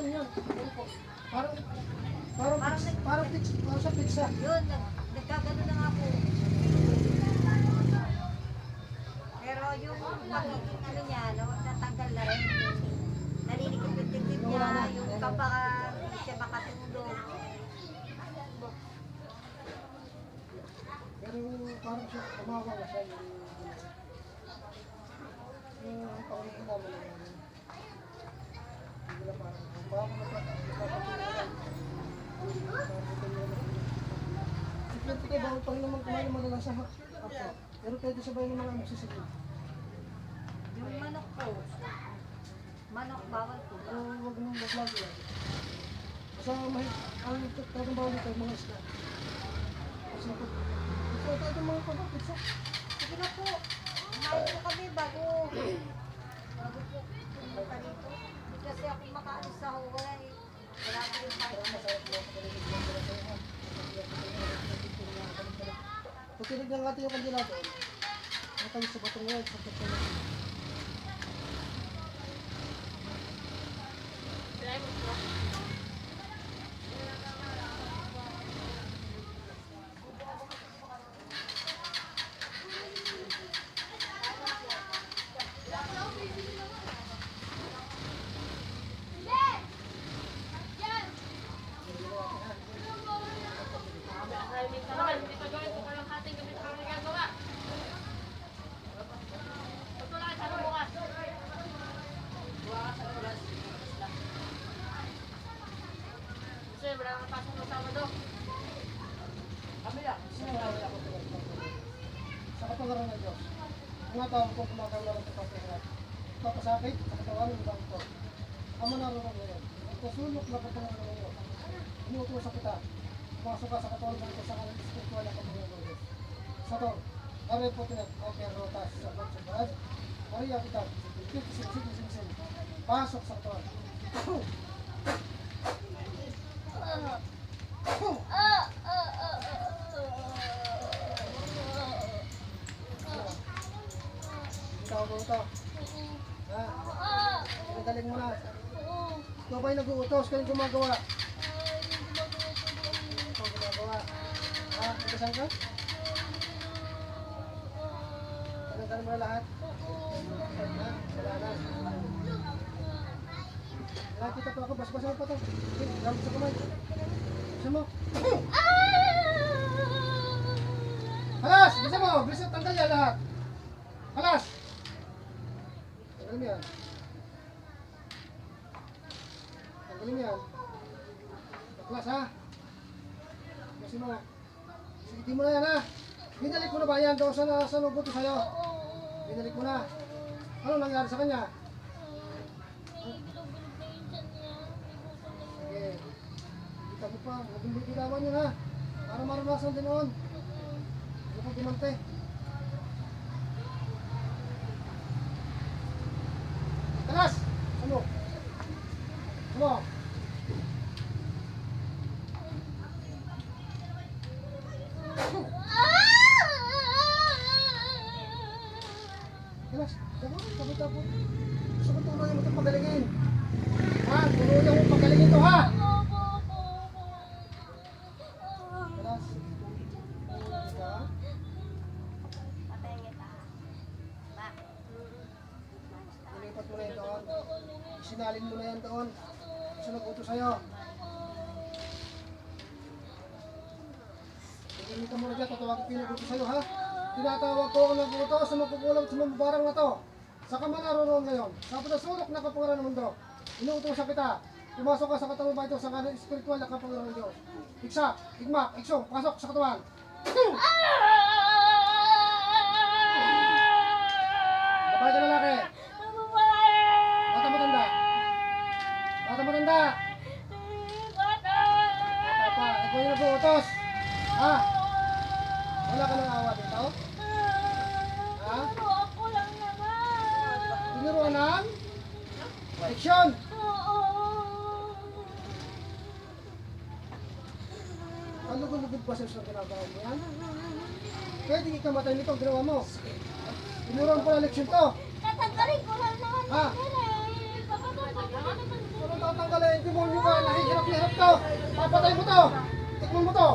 yan, yan. Parang, parang, Parang parang pizza, parang sa pizza. Yun, nag, nagkagano na nga po. Pero yung pagiging ano niya, na- natanggal na rin. Dibdib niya, yung hindi siya makatulog. Pero parang siya, tumawa na siya. Yung, yung pangalan naman. Hindi na parang, Siyempre kayo, bawal pa rin naman kumain malalasa. Apo. Pero pwede sabay ng mga magsisigil. Yung manok po. Manok bawal po. Pero huwag mong mag-vlog yan. Basta mahit, ang tatang bawal dito, mga isla. Kasi ito, ito tayo mga kapatid sa. Sige na po. Kumain po kami bago. Bago po pumunta dito. Kasi ako makaalis sa Hawaii. Wala ko yung kain. Kung tinignan natin yung kandila doon, nakatayo sa batong yan, sa batong yan. Sa kapagaran ng Diyos. Tao kung kumakaroon ng kapagaran. Papasakit sa katawan ng ibang ito. Ama na rin ngayon. Kasulok na katawan ng ngayon. Inuutosa kita. Pumasok ka sa katawan ng sa kanang spiritual na kapagaran ng Diyos. Sa to, kami po open rotas sa Pagsabrad. Maria kita. Pasok sa katawan. Ikaw mo ito. Ha? Pinagaling mo na. Ikaw ba'y nag-uutos? Kaya gumagawa? Ikaw gumagawa. Ha? Nagasan ka? Pinagaling mo na lahat? Ha? Wala na. Nakita pa ako. Bas-basa mo pa. Okay, gamit sa kamay. Bisa mo. Halas! Bisa mo! Bisa tanggal yan lahat. Halas! Tanggalin yan. Tanggalin yan. Baklas ha. Kasi mo. Sige mo na yan ha. Binalik mo na ba yan doon sa, sa lubot ko sa'yo? Binalik mo na. Ano nangyari sa kanya? Sige. Kita mo pa. Bitawan yun ha. Para maranasan din noon. Huwag kang gumante. Talas! Ano? Ano? Talas! Tama, tapos tapos. Gusto ko tuloy mo itong pagalingin. Ha? Tuloy mo pagalingin to ha? Ilipat mo na yan doon. Sinalin mo na yan doon. Gusto nag-utos sa'yo. Tingin ka muna dyan, tatawagin ko yung nag-utos sa'yo ha. Tinatawag ko ang nag-utos sa magkukulang sa mga barang na to. Sa ka man naroon ngayon, sa patasulok na kapangaran ng mundo, inuutosan kita. Pumasok ka sa katawan ba ito sa kanang spiritual na kapangaran ng Diyos. Iksa, igmak, iksong, pasok sa katawan. Babae ka lalaki. Bata matanda. Bata matanda. Bata pa. Ikaw yung nag-uutos. Ha? Wala ka ng awa dito? Ha? Tinuruan ng? Action! Ano lugod pa sa ginagawa mo yan? Pwede ikamatay nito ang ginawa mo. Tinuruan pa ng leksyon to. Tatanggalin ko lang naman Ha? Ano tatanggalin, demonyo ka, nahihirap na hirap to. Papatay mo to. Tikman mo to.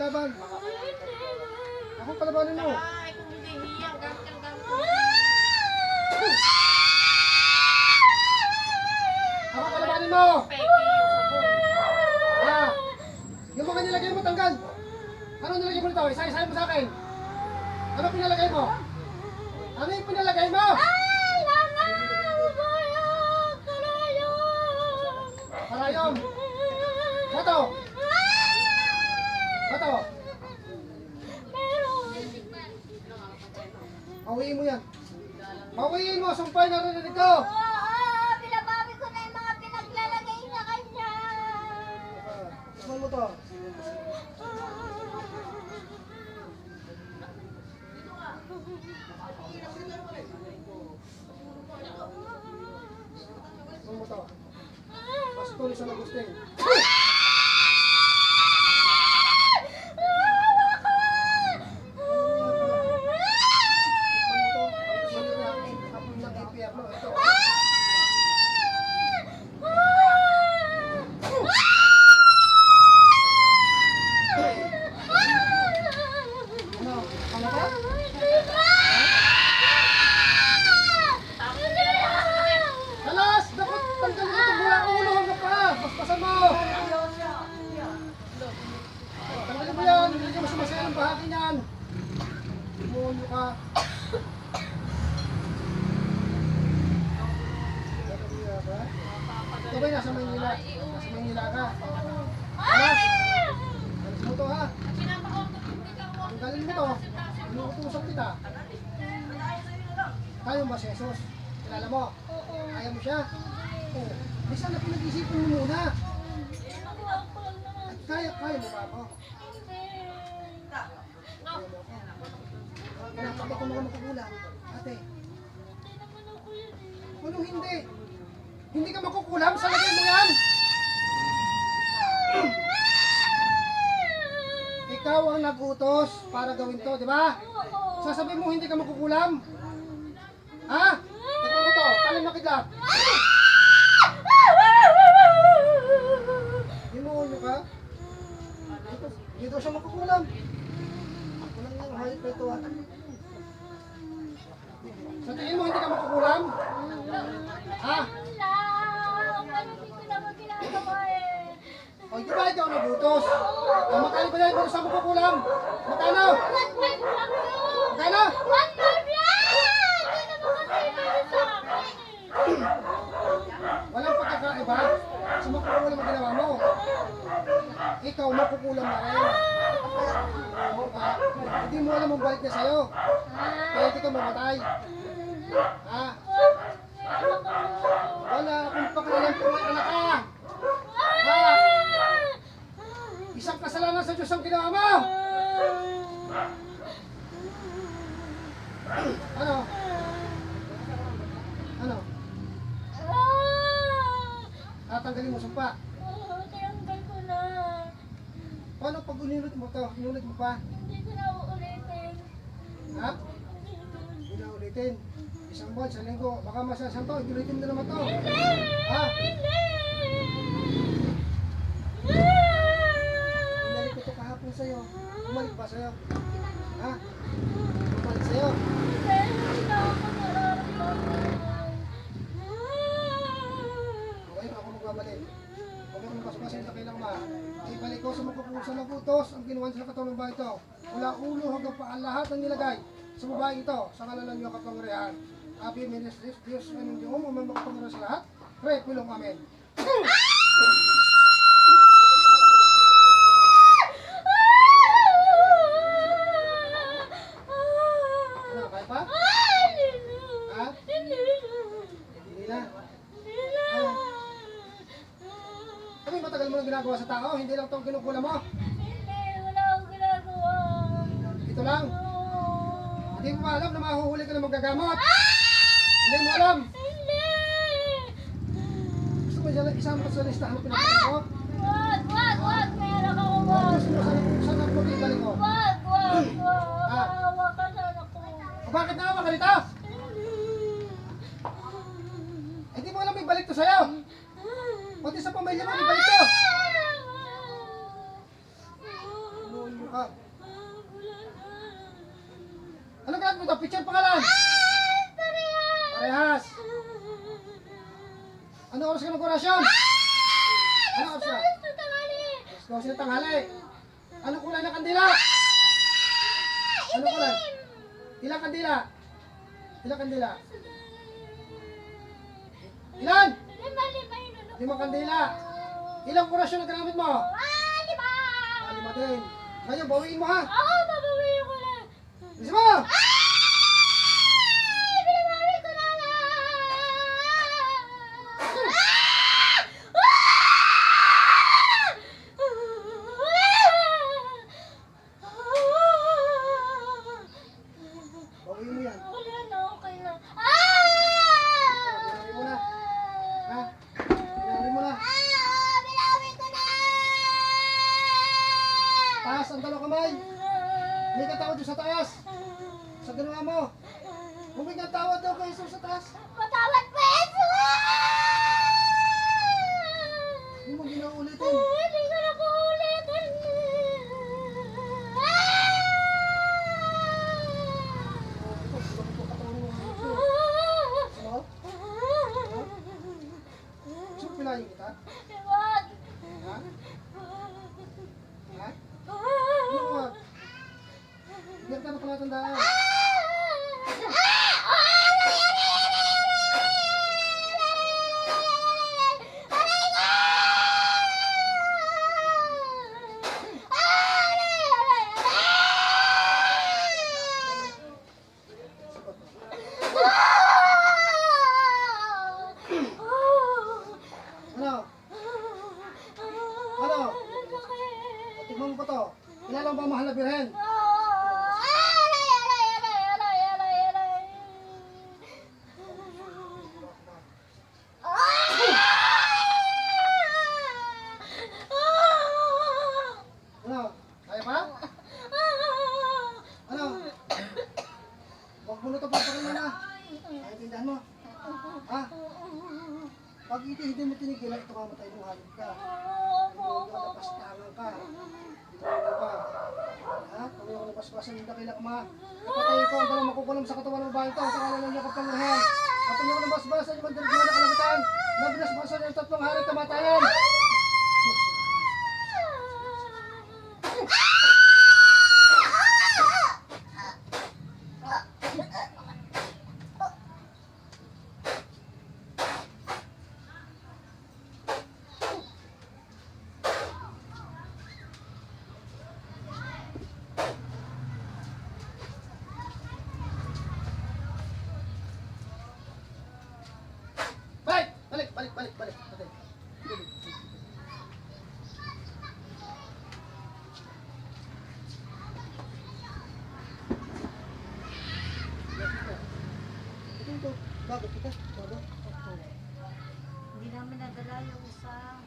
Maglaban. Ako palabanin mo. Ay, kung hindi hiyang, gamit ang gamit. Ako palabanin mo. Peke yung mga nilagay mo tanggal. Ano nilagay mo nito? Isa-isa mo sa akin. Ano pinalagay mo? Ano yung pinalagay mo? Parayom. Bato. Bato. Pawiin mo yan. Pawiin mo. Sumpay narinig ko. Pinabawi ko na yung mga pinaglalagay sa kanya. Tikman mo to. Tikman mo to. Pastol sa Agustin. ka! Ito ba nasa Maynila? Nasa Maynila ka? Alas! Alas mo to ha! Tanggalin mo to! Inuutusan kita! Tayo ba si Jesus? Kilala mo? Ayaw mo siya? Oo. Di sana pinag-isipan mo muna. At kaya, kaya mo ba ako? Pinapakita ko mga makukulang. Ate. Anong hindi? Hindi ka makukulam? Salagay mo yan! Ikaw ang nagutos para gawin to, di ba? Sasabihin mo hindi ka makukulam? Ha? Tignan mo to, talim na kidlat. Hinuhulyo ka? Dito, dito siya makukulam. Walang yung hayop na ito ah. Sa tingin mo hindi ka makukulam? Ha? O di ba ikaw nagutos? O magkano ba na yung sa makukulam? Magkano? Magkano? Walang pagkakaiba sa makukulam ang ginawa mo. Ikaw makukulam na rin. O, ah, hindi mo alam ang balik niya sa'yo. Kaya hindi ka mamatay. Ha? Wala akong pakialam kung may anak ka. Ha? Isang kasalanan sa Diyos ang ginawa mo. Ano? Ano? Tatanggalin mo sumpa. Paano pag unulit mo to? Inulit mo pa? Ha? Hindi na ulitin. Isang buwan, sa linggo. Baka masasang to. Inulitin mo na naman to. Ha? Binalik ko to kahapon sa'yo. Bumalik ba sa'yo? Ha? Bumalik sa'yo? Okay, ako magbabalik. Huwag mo paspasin sa kailang ma. Ibalik ko sa magkukuha sa magutos ang ginawa sa katawan ng bahay ito. Mula ulo hanggang paan lahat ng nilagay sa babae ito sa kalalan niyo kapangyarihan. Abi ministries, Diyos ang Diyos, umang makapangyarihan sa lahat. Pray, pilong amen. Ano, kaya pa? Ha? Hindi na. Ano? ginagawa sa tao? Hindi lang itong kinukula mo? Ito lang? Hindi mo alam na mahuhuli ka ng magagamot? Hindi mo alam? Gusto mo dyan, isama ka sa listahan mo pinapatay ko? Wag, wag, wag! Meron ako, wag! Gusto mo saan, saan ang pag-ibalik ko? Wag, wag, wag! Ah. Maawa ka sa anak ko. Bakit naman ka dito? Hindi mo alam ibalik to sa'yo. Kandila? Ano kulay? Ilang kandila? Ilang kandila? Ilan? Lima, lima yun, ano? Limang kandila. Ilang orasyon ang ginamit mo? Ah, lima! Ah, lima din. Ngayon, bawiin mo ha. Ako, babawiin ko na. Bisa mo! Ay, Nabinasbasan yung tatlong hari kamatayan. Balik! Balik! Balik! Balik! Balik! Balik! Ito, ito. Bago kita. Bago. Hindi namin nadala yung isa.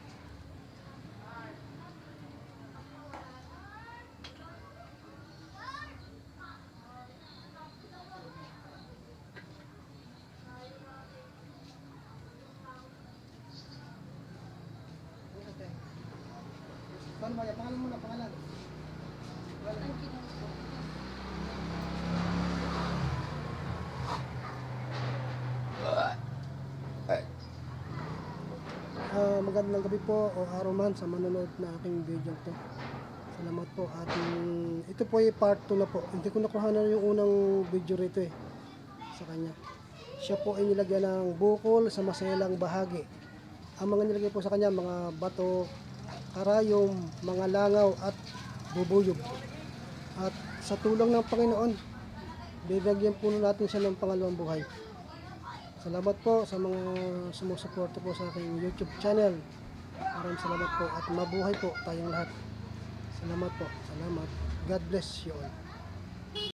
Paano ba yan? Pangalan mo na, pangalan. Pangalan. Ah, magandang gabi po o araw man sa manonood na aking video to. Salamat po at mm, ito po ay part 2 na po. Hindi ko nakuha na yung unang video rito eh sa kanya. Siya po ay nilagyan ng bukol sa maselang bahagi. Ang mga nilagay po sa kanya mga bato, karayom, mga langaw at bubuyog. At sa tulong ng Panginoon, bibigyan po natin siya ng pangalawang buhay. Salamat po sa mga sumusuporta po sa aking YouTube channel. Maraming salamat po at mabuhay po tayong lahat. Salamat po. Salamat. God bless you all.